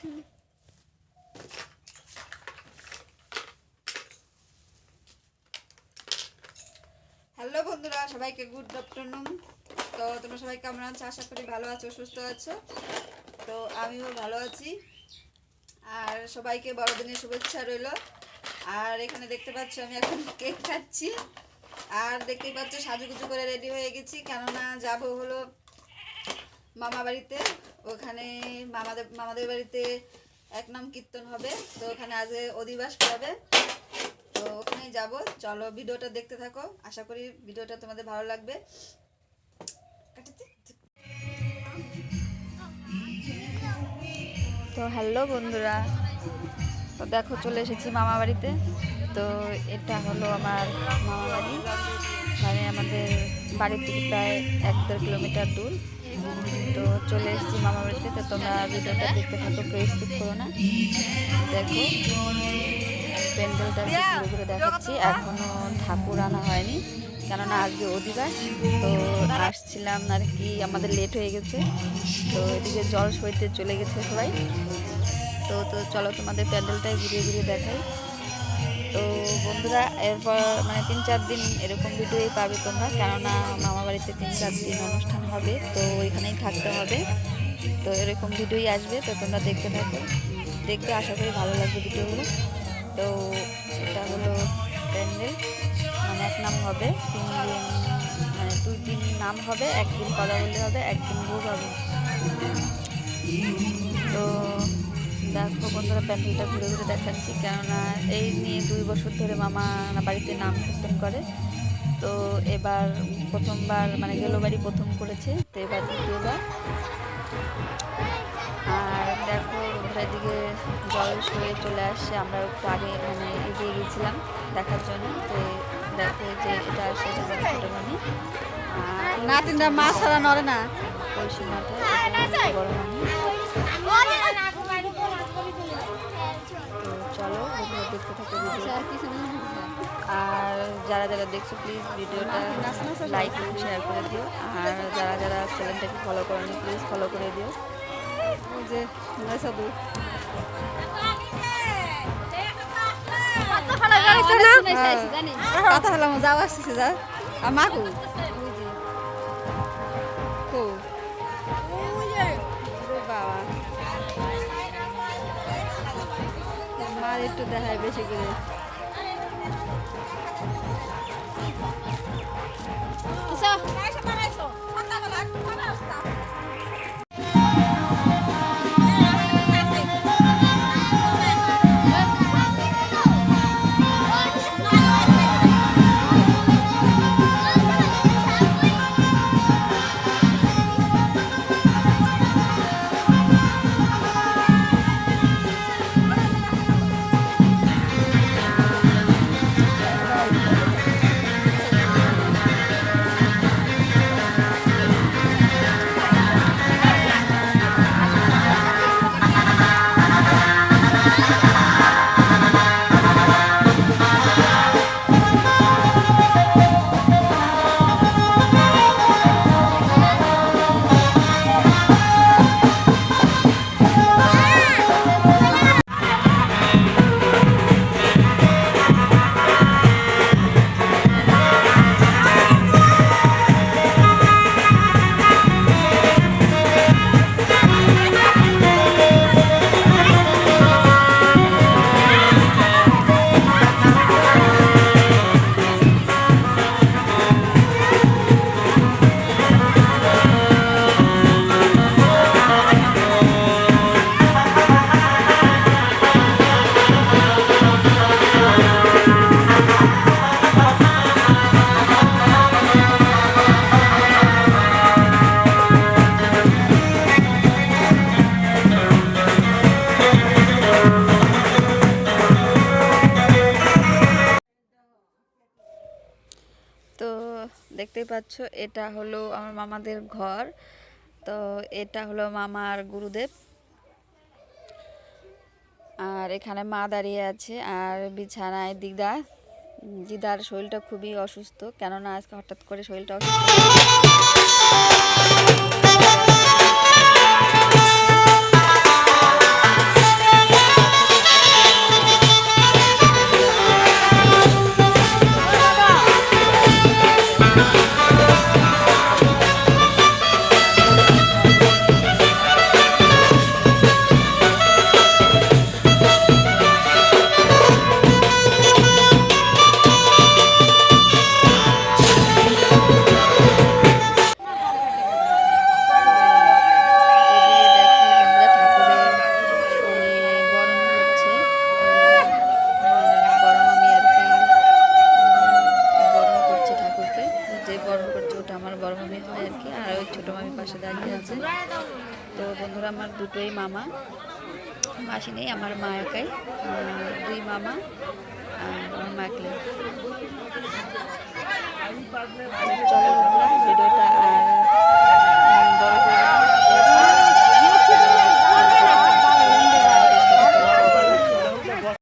Hello বন্ধুরা, সবাইকে good afternoon তো তোমরা সবাই কেমন আছো? আশা করি ভালো আছো, সুস্থ আছো? তো আমিও ভালো আছি। আর সবাইকে বড়দিনের শুভেচ্ছা রইল। আর এখানে দেখতে পাচ্ছ, আমি এখন কেক খাচ্ছি। আর দেখতেই পাচ্ছ, সাজুগুজু করে রেডি হয়ে গেছি। কেননা যাব হলো মামা বাড়িতে, ওখানে মামাদের মামাদের বাড়িতে এক নাম কীর্তন হবে, তো ওখানে আজকে অধিবাস করাবে। তো ওখানেই যাব। চলো ভিডিওটা দেখতে থাকো। আশা করি ভিডিওটা তোমাদের ভালো লাগবে। তো হ্যালো বন্ধুরা, তো দেখো চলে এসেছি মামা বাড়িতে। তো এটা হলো আমার মামা বাড়ি মানে আমাদের বাড়ি থেকে প্রায় এক দেড় কিলোমিটার দূর। তো চলে এসেছি মামা বাড়িতে। তো তোমরা ভিডিওটা দেখতে থাকো প্রেস স্কিপ করো না। দেখো, প্যান্ডেলটা ঘুরে ঘুরে দেখাচ্ছি। এখনও ঠাকুর আনা হয়নি, কেননা আজকে অধিবাস। তো আসছিলাম আর কি, আমাদের লেট হয়ে গেছে। তো এদিকে জল সইতে চলে গেছে সবাই। তো তো চলো তোমাদের প্যান্ডেলটাই ঘুরিয়ে ঘুরিয়ে দেখাই। তো বন্ধুরা, এরপর মানে তিন চার দিন এরকম ভিডিওই পাবে তোমরা, কেননা মামা বাড়িতে তিন চার দিন অনুষ্ঠান হবে, তো ওইখানেই থাকতে হবে। তো এরকম ভিডিওই আসবে, তো তোমরা দেখতে থাকো। দেখতে আশা করি ভালো লাগবে ভিডিওগুলো। তো এটা হলো প্যান্ডেল মানে এক নাম হবে, তিন দিন মানে দুই দিন নাম হবে, একদিন কথা বললে হবে, একদিন ভোগ হবে। তো দেখো বন্ধুরা প্যান্ডেলটা ঘুরে ঘুরে দেখাচ্ছি। কেননা এই নিয়ে দুই বছর ধরে মামা বাড়িতে নাম কীর্তন করে। তো এবার প্রথমবার মানে গেলো বাড়ি প্রথম করেছে তো এবার দ্বিতীয়বার। আর দেখো বন্ধুরা এদিকে জল সয়ে চলে আসছে। আমরা একটু আগে মানে এগিয়ে গেছিলাম দেখার জন্য। যে দেখো যে এটা আসছে এটা আমার ছোটো মামি আর না তিনটা মাছ ছাড়া নড়ে না। কলসি মাঠে বড় মামি। দেখতে থাকো আর যারা যারা দেখছ প্লিজ ভিডিওটা লাইক এবং শেয়ার করে দিও। আর যারা যারা চ্যানেলটাকে ফলো করেনি প্লিজ ফলো করে দিও। যে সাধু কথা হলাম যাও আসছে যা আর মা মার একটু দেখায় বেশি করে দেখতেই পাচ্ছ, এটা হলো আমার মামাদের ঘর। তো এটা হলো মামার গুরুদেব। আর এখানে মা দাঁড়িয়ে আছে, আর বিছানায় দিদা। দিদার শরীরটা খুবই অসুস্থ, কেননা আজকে হঠাৎ করে শরীরটা অসুস্থ। মামিকে আর ওই ছোটো মামি পাশে দাঁড়িয়ে আছে। তো বন্ধুরা, আমার দুটোই মামা। মাসি নেই, আমার মা একাই দুই মামা, আর আমার মা